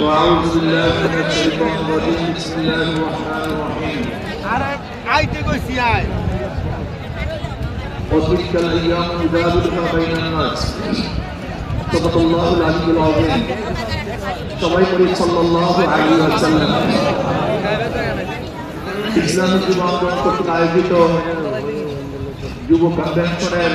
وأعوذ بالله من الشيطان الرجيم بسم الله الرحمن الرحيم আরে আইতে কইছি আয় وتلك الأيام نداولها بين الناس صدق الله العلي العظيم সবাই করি সাল্লাল্লাহু আলাইহি ওয়াসাল্লাম ইসলামী যুব আন্দোলন কর্তৃক আয়োজিত যুব কনভেনশনের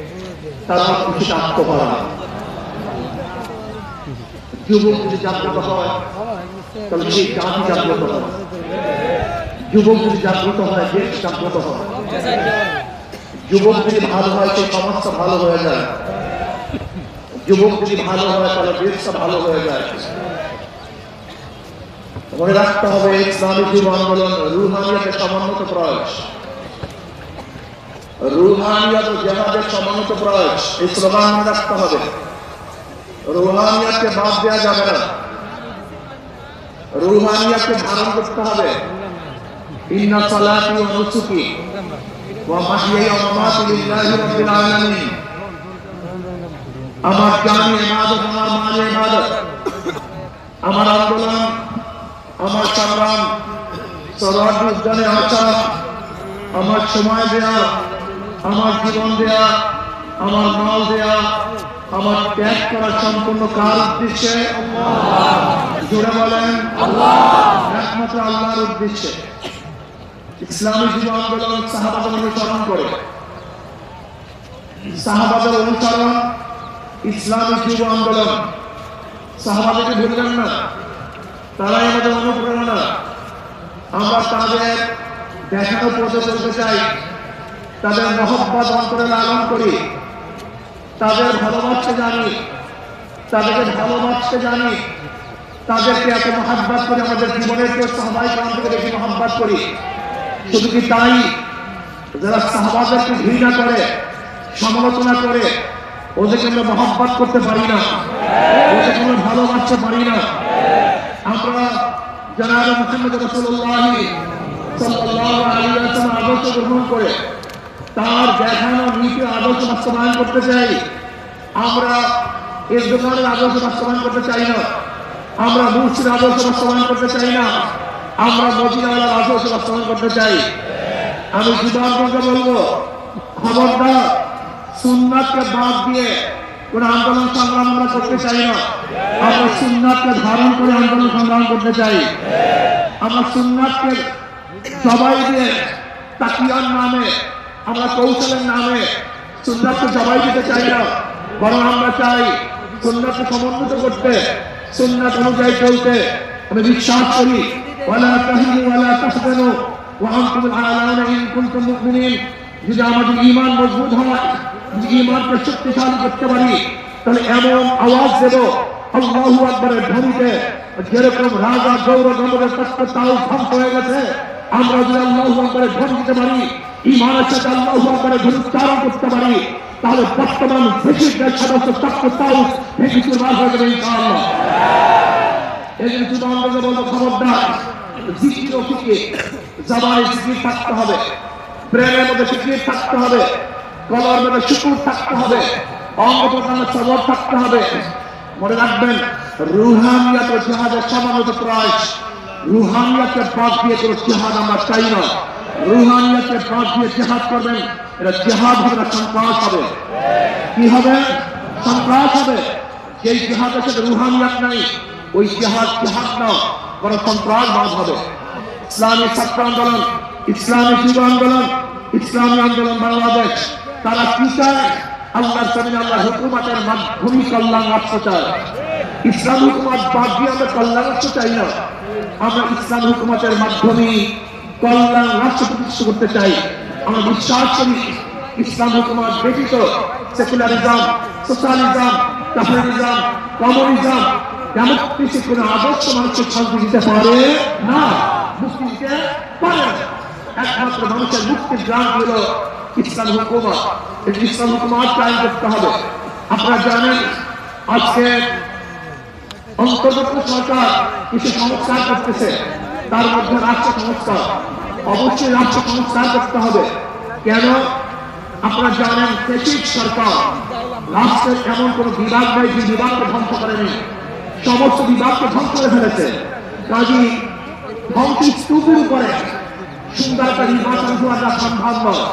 তারা কিছুটা আত্মহারা যুবক যদি জাগ্রত হয়। তাহলে সেই জাতি জাগ্রত হয়। যুবক যদি জাগ্রত হয়, দেশ জাগ্রত হয়। যুবক যদি ভালো হয়, সেই সমাজটা ভালো হয়ে যায়। যুবক যদি ভালো হয়, তাহলে দেশটা ভালো হয়ে যায়। মনে রাখতে হবে, ইসলামী যুব আন্দোলন রুহানিয়াতে সমন্বিত প্রয়াস। রুহানিয়াত ও জেহাদের সমন্বিত প্রয়াস এই স্লোগান মনে রাখতে হবে রুহানিয়াতকে বাদ দেওয়া যাবে না রুহানিয়াতকে ধারণ করতে হবে ইন্না সালাতি ওয়া নুসুকি ওয়া মাহইয়ায়া ওয়া মামাতি লিল্লাহি রাব্বিল আলামিন আমার জানি ইবাদত আমার মালে ইবাদত আমার আন্দোলন আমার সংগ্রাম সরাসরি উদ্যানে আসা আমার সময় দেয়া আমার জীবন দেয়া, আমার মাল দেয়া, আমার ত্যাগ করা সম্পূর্ণ কার উদ্দেশ্যে? জোরে বলেন, একমাত্র আল্লাহর উদ্দেশ্যে। ইসলামী যুব আন্দোলন সাহাবাদের অনুসরণ করে। সাহাবাদের অনুসরণ, ইসলামী যুব আন্দোলন। সাহাবাদেরকে ভুলবেন না। তারাই আমাদের অনুপ্রেরণা। আমরা তাদের দেখানো পথে চলতে চাই। তাদের মহব্বত অন্তরে লালন করি। তাদের ভালোবাসতে জানি। তাদেরকে ভালোবাসতে জানি। তাদেরকে এত মহাব্বাত করে আমাদের জীবনের কেউ সবাই থেকে বেশি মহাব্বাত করি। শুধু কি তাই? যারা সাহবাদেরকে ঘৃণা করে, সমালোচনা করে, ওদেরকে আমরা মহাব্বাত করতে পারি না। ওদেরকে আমরা ভালোবাসতে পারি না। আমরা জানাব মুহাম্মদ রাসূলুল্লাহ সাল্লাল্লাহু আলাইহি ওয়াসাল্লাম আদর্শ গ্রহণ করে তার দেখানো নীতি আদর্শ বাস্তবায়ন করতে চাই। আমরা এর দোকানের আদর্শ বাস্তবায়ন করতে চাই না। আমরা মুর্শিদ আদর্শ বাস্তবায়ন করতে চাই না। আমরা মদিনাওয়ালার আদর্শ বাস্তবায়ন করতে চাই। আমি যুবানকে বলব, খবরদার, সুন্নাতকে বাদ দিয়ে কোন আন্দোলন সংগ্রাম আমরা করতে চাই না। আমরা সুন্নাতকে ধারণ করে আন্দোলন সংগ্রাম করতে চাই। আমরা সুন্নাতকে সবাই দিয়ে তাকিয়ার নামে আমরা কৌশলের নামে সুন্নাতকে জবাই দিতে চাই না। বরং আমরা চাই সুন্নাতকে সমন্বিত করতে সুন্নাত অনুযায়ী চলতে। আমি বিশ্বাস করি হয় করতে পারি, তাহলে আওয়াজ গেছে। আমরা যদি আল্লাহু আকবারের ধ্বনি দিতে পারি ঈমানের সাথে করতে পারি, তাহলে বর্তমান ব্রিটিশদের সদস্য জিকির জিকির থাকতে হবে, ব্রেনের মধ্যে ফিকির থাকতে হবে কলার মধ্যে শুকুর থাকতে হবে, অঙ্গ সবর থাকতে হবে। মনে রাখবেন, রুহানিয়াত ও জিহাদের সমানত প্রয়াস দিয়ে কোনো জেহাদ আমরা চাই না। রুহানিয়াতে বাদ দিয়ে জেহাদ করবেন। এটা জেহাদ হবে না, সন্ত্রাস হবে। কি হবে? সন্ত্রাস হবে। যেই জেহাদের সাথে রুহানিয়াত নাই, ওই জেহাদ জেহাদ না, বরং সন্ত্রাসবাদ হবে। ইসলামী ছাত্র আন্দোলন, ইসলামী যুব আন্দোলন, ইসলামী আন্দোলন বাংলাদেশ, তারা কি চায়? আল্লাহর জমিনে আল্লাহ হুকুমাতের মাধ্যমে কল্যাণ রাষ্ট্র চায়। ইসলাম হুকুমাত বাদ দিয়ে আমরা কল্যাণ রাষ্ট্র চাই না। আমরা ইসলাম হুকুমাতের মাধ্যমে কল্যাণ রাষ্ট্র প্রতিষ্ঠা করতে চাই। আমরা বিশ্বাস করি ইসলাম হুকুমাত ব্যতীত সেকুলারিজম, সোশ্যালিজম, ক্যাপিটালিজম, কমিউনিজম কিছু কোনো আদর্শ মানুষের শান্তি দিতে পারে না, মুক্তি পারে। একমাত্র মানুষের মুক্তির গ্রাম হলো ইসলাম হুকুমত। এই ইসলাম করতে হবে। আপনারা জানেন, আজকে অন্তর্বর্তী সরকার কিছু সংস্কার করতেছে। তার মধ্যে রাষ্ট্র সংস্কার অবশ্যই রাষ্ট্র সংস্কার করতে হবে। কেন? আপনারা জানেন ফেসিক সরকার রাষ্ট্রের এমন কোন বিভাগ নেই যে বিভাগকে ধ্বংস করেনি। সমস্ত বিভাগকে ধ্বংস করে ফেলেছে। কাজী ধ্বংসী স্তূপের উপরে সুন্দর একটা নির্বাচন হওয়াটা সম্ভব নয়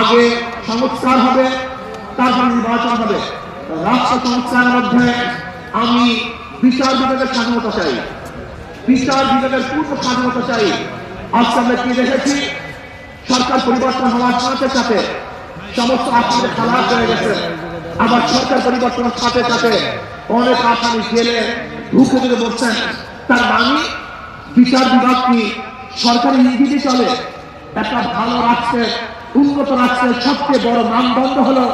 আগে সংস্কার হবে, তারপর নির্বাচন হবে। রাষ্ট্র সংস্কারের মধ্যে আমি বিচার বিভাগের স্বাধীনতা চাই। বিচার বিভাগের পূর্ণ স্বাধীনতা চাই। আজকে আমরা কি দেখেছি? সরকার পরিবর্তন হওয়ার সাথে সাথে সমস্ত আসামি খালাস হয়ে গেছে। আবার সরকার পরিবর্তনের সাথে সাথে অনেক আসামি জেলে ঢুকে দিতে বলছেন তার মানে বিচার বিভাগ কি সরকারি ইঙ্গিতে চলে? একটা ভালো রাষ্ট্রের, উন্নত রাষ্ট্রের সবচেয়ে বড় মানদণ্ড হলো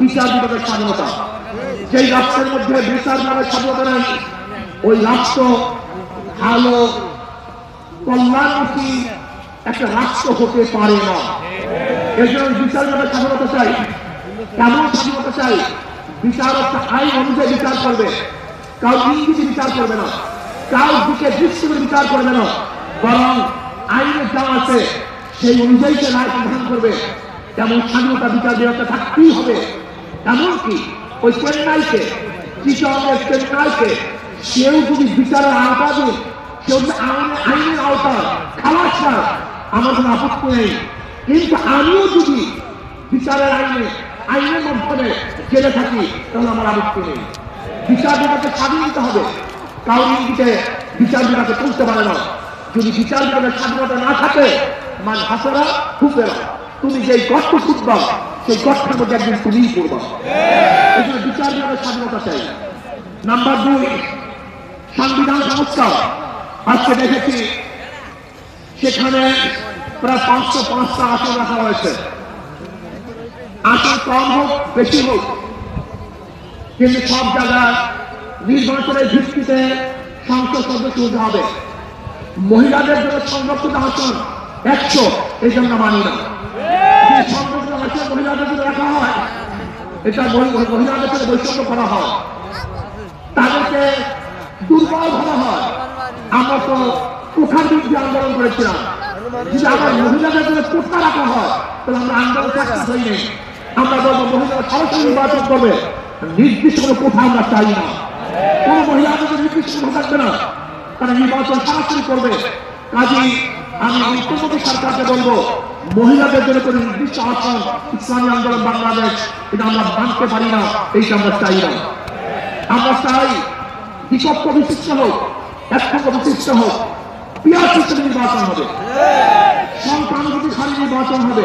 বিচার বিভাগের স্বাধীনতা। যেই রাষ্ট্রের মধ্যে বিচার বিভাগের স্বাধীনতা নেই, ওই রাষ্ট্র ভালো কল্যাণমুখী একটা রাষ্ট্র হতে পারে না। এই জন্য বিচার বিভাগের স্বাধীনতা চাই, কেমন স্বাধীনতা চাই বিচার আইন অনুযায়ী বিচার করবে। কাউ ইঙ্গিতে বিচার করবে না কাউ দিকে দৃষ্টি করে বিচার করবে না, বরং আইনে যা আছে সেই অনুযায়ী সে রায় প্রদান করবে। তেমন স্বাধীনতা বিচার বিভাগটা থাকতেই হবে। এমনকি ওই চেন্নাইকে চিটনের চেন্নাইকে সেও যদি বিচারের আওতাধীন কেউ যদি আইনের আইনের আওতা খালাস হয় আমার কোনো আপত্তি নেই। কিন্তু আমিও যদি বিচারের আইনে, আইনের মাধ্যমে জেলে থাকি, তাহলে আমার আপত্তি নেই। বিচার বিভাগকে স্বাধীন দিতে হবে। কাউরি দিকে বিচার বিভাগে তুলতে পারে না। যদি বিচার বিভাগের স্বাধীনতা না থাকে, মান হাসারা হুফেরা তুমি যেই গর্ত খুঁজবা, সেই গর্তের মধ্যে একদিন তুমিই করবা এই জন্য বিচার বিভাগের স্বাধীনতা চাই। নাম্বার দুই, সংবিধান সংস্কার। আজকে দেখেছি সেখানে প্রায় পাঁচশো পাঁচটা আসন রাখা হয়েছে। আসন কম হোক, বেশি হোক। কিন্তু সব জায়গায় নির্বাচনের ভিত্তিতে সংসদ সদস্য হতে হবে। মহিলাদের জন্য সংরক্ষিত আসন একশো, এই জন্য মানি না। মহিলাদের জন্য রাখা হয়। এটা মহি- মহিলাদের সাথে বৈষম্য করা হয়। তাদেরকে দুর্বল ভাবা হয়। আমরা তো কোঠার বিরুদ্ধে আন্দোলন করেছিলাম? যদি আমার মহিলাদের জন্য কোঠা রাখা হয়, তাহলে আমরা আন্দোলন সাকসেস হই নেই। আমরা বলব, মহিলারা সরাসরি নির্বাচন করবে। নির্দিষ্ট কোনো কোঠা আমরা চাই না। কোন মহিলাদের জন্য নির্দিষ্ট কোঠা থাকবে না। তারা নির্বাচন সরাসরি করবে। কাজেই আমি অন্তর্গত সরকারকে বলব, মহিলাদের জন্য কোনো নির্দিষ্ট আসন, ইসলামী আন্দোলন বাংলাদেশ, এটা আমরা মানতে পারি না, এইটা আমরা চাই না। আমরা চাই বিপক্ষ বিশিষ্ট হোক পিয়ার নির্বাচন হবে। নির্বাচন হবে।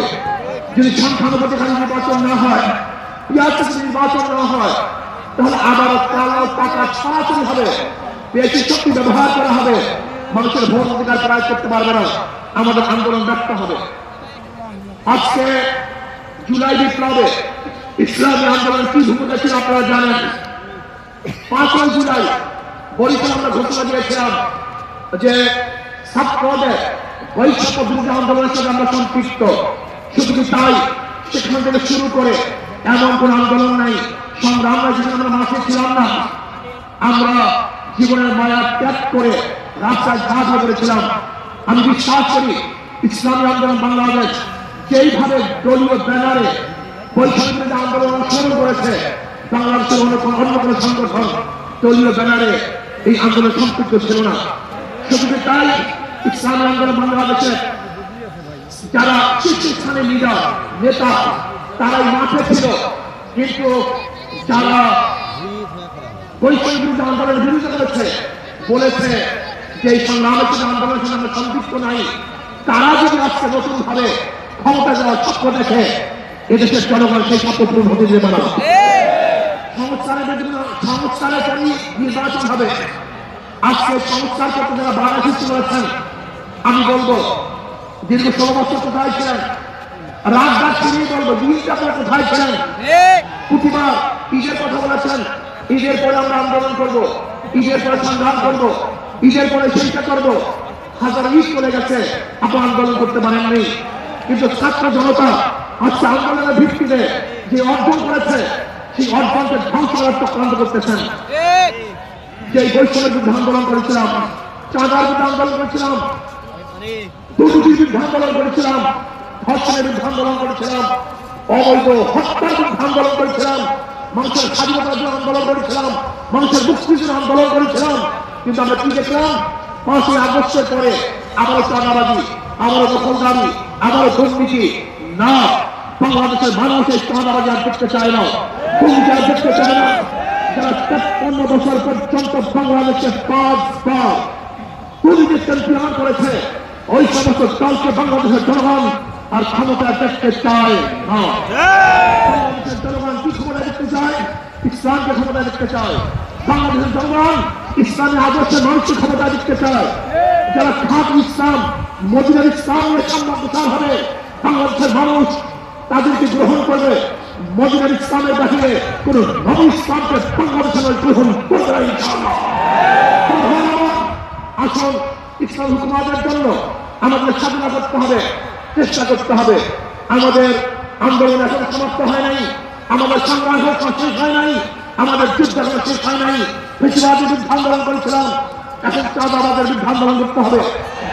যদি নির্বাচন না হয় নির্বাচন না হয় হবে। ব্যবহার করা হবে। মানুষের ভোট অধিকার প্রয়োগ করতে পারবে না। আমাদের আন্দোলন ব্যক্ত হবে। আজকে জুলাই বিপ্লবে ইসলামী আন্দোলন কি ভূমিকা ছিল আপনারা জানেন? পাঁচই জুলাই বরিশাল আমরা ঘোষণা দিয়েছিলাম যে ছাত্রদের বৈষম্য বিরোধী আন্দোলনের সাথে আমরা সম্পৃক্ত। শুধু তাই সেখান থেকে শুরু করে এমন কোন আন্দোলন নাই। সংগ্রাম জীবনে আমরা মাঠে ছিলাম না। আমরা জীবনের মায়া ত্যাগ করে রাস্তায় ঘাট করেছিলাম আমি বিশ্বাস করি ইসলামী আন্দোলন বাংলাদেশ যেইভাবে দলীয় ব্যানারে বৈষম্য আন্দোলন অনুসরণ করেছে, বাংলাদেশের অন্য কোনো সংগঠন দলীয় ব্যানারে এই আন্দোলন সম্পৃক্ত ছিল না। শুধু তাই ইসলামী আন্দোলন বাংলাদেশের যারা শীর্ষস্থানে লিডার নেতা, তারাই মাঠে ছিল। কিন্তু যারা বৈষয়িক বিরুদ্ধে আন্দোলনের বিরুদ্ধে করেছে, বলেছে যে এই সংগ্রামের সাথে আন্দোলনের সাথে আমরা সম্পৃক্ত নাই। তারা যদি আজকে নতুন ভাবে ক্ষমতা যাওয়ার স্বপ্ন দেখে, এদেশের জনগণ সেই স্বপ্ন পূরণ হতে দেবে না। নির্বাচন হবে। আজকে সংস্কার করতে যারা বাধা সৃষ্টি করেছেন, আমি বলব, দীর্ঘ ষোলো বছর কোথায় ছিলেন? রাত শুনেই বলব দিনটা আপনারা কোথায় ছিলেন? প্রতিবার ঈদের কথা বলেছেন, ঈদের পরে আমরা আন্দোলন করব, ঈদের পরে সংগ্রাম করব, ঈদের পরে চিন্তা করব। হাজার ঈদ চলে গেছে, আপনি আন্দোলন করতে পারেননি। কিন্তু ছাত্র জনতা আজকে আন্দোলনের ভিত্তিতে যে অর্জন করেছে সেই অর্জনকে ধ্বংস করার করতেছেন। যে বৈষম্যের বিরুদ্ধে আন্দোলন করেছিলাম, চাঁদার বিরুদ্ধে আন্দোলন করেছিলাম, দুর্নীতির বিরুদ্ধে আন্দোলন করেছিলাম, ধর্ষণের বিরুদ্ধে আন্দোলন করেছিলাম, অবৈধ হত্যার বিরুদ্ধে আন্দোলন করেছিলাম, মানুষের স্বাধীনতার জন্য আন্দোলন করেছিলাম, মানুষের মুক্তির আন্দোলন করেছিলাম। কিন্তু আমরা কি দেখলাম? পাঁচই আগস্টের পরে আবারও চাঁদাবাজি, আবারও দখলদারি, আবারও দুর্নীতি। না, বাংলাদেশের মানুষ এই চাঁদাবাজি আর দেখতে চায় না। আর দেখতে চায় না। যারা তেপ্পান্ন বছর পর্যন্ত বাংলাদেশে পাঁচ বার দুর্নীতি চ্যাম্পিয়ন করেছে, ওই সমস্ত দলকে বাংলাদেশের জনগণ আর ক্ষমতা দেখতে চায় না। বাংলাদেশের জনগণ কি ক্ষমতা দেখতে চায়? ইসলামকে ক্ষমতা দেখতে চায়। বাংলাদেশের জনগণ ইসলামী আদর্শের মানুষকে ক্ষমতা দেখতে চায়। যারা খাত ইসলাম, মদিনার ইসলামের সামনে প্রচার হবে, বাংলাদেশের মানুষ তাদেরকে গ্রহণ করবে। মদিনার ইসলামের বাহিরে কোন নব ইসলামকে বাংলাদেশের গ্রহণ করবে ইনশাআল্লাহ। ইসলাম হুকুমাদের জন্য আমাদের সাধনা করতে হবে, চেষ্টা করতে হবে। আমাদের আন্দোলন এখন সমাপ্ত হয় নাই, আমাদের সংগ্রাম শেষ হয় নাই, আমাদের যুদ্ধ এখন শেষ হয় নাই। বেশিরভাগের বিরুদ্ধে আন্দোলন করেছিলাম, এখন চাঁদাবাদের বিরুদ্ধে আন্দোলন করতে হবে,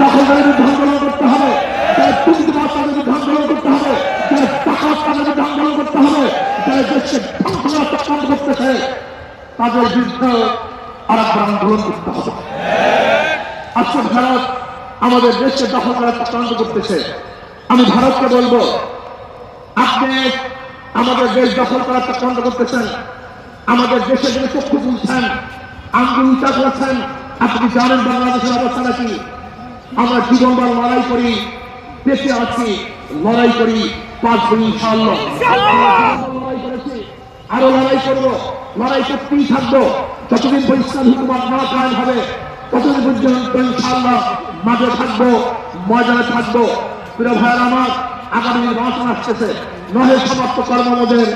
দখলদারের বিরুদ্ধে আন্দোলন করতে হবে যারা দুর্নীতিবাদ তাদের বিরুদ্ধে আন্দোলন করতে হবে যারা টাকা তাদের বিরুদ্ধে আন্দোলন করতে হবে যারা তাদের বিরুদ্ধে আজকে ভারত আমাদের দেশকে দখল করার করতেছে। আমি ভারতকে বলব, আপনি আমাদের দেশ দখল করার চক্রান্ত করতেছেন, আমাদের দেশে যদি চক্ষু তুলছেন, আঙ্গুল উঁচা করছেন, আপনি জানেন বাংলাদেশের অবস্থাটা কি আমরা জীবনবার লড়াই করি বেঁচে আছি, লড়াই করি, পাঁচ করেছি আরও লড়াই করব। লড়াই করতেই থাকব। যতদিন পরিষ্কার হুকুমাত না কায়ন হবে, ততদিন পর্যন্ত ইনশাআল্লাহ মাঝে থাকব, ময়দানে থাকব। প্রিয় ভাইয়ের আমার, আগামী নির্বাচন আসতেছে। নহে সমাপ্ত কর্মমোদের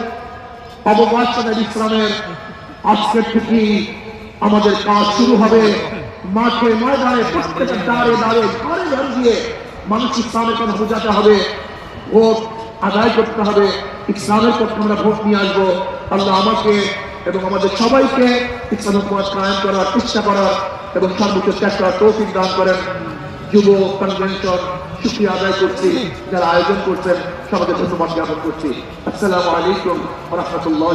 অবকাশের ইসলামের আজকের থেকেই আমাদের কাজ শুরু হবে। মাঠে, ময়দানে প্রত্যেকের দাঁড়ে দাঁড়ে, ঘরে ঘরে দিয়ে মানুষ ইসলামের কথা বোঝাতে হবে। ভোট আদায় করতে হবে। ইসলামের পক্ষে আমরা ভোট নিয়ে আসব। আল্লাহ আমাকে এবং আমাদের সবাইকে ইসলাম কায়ম করার চেষ্টা করার এবং সর্বোচ্চ চেষ্টা করার তৌফিক দান করেন। যুব কনভেনশন সুখী আদায় করছি, যারা আয়োজন করছেন, সবাইকে ধন্যবাদ জ্ঞাপন করছি। আসসালামু আলাইকুম রহমতুল্লাহ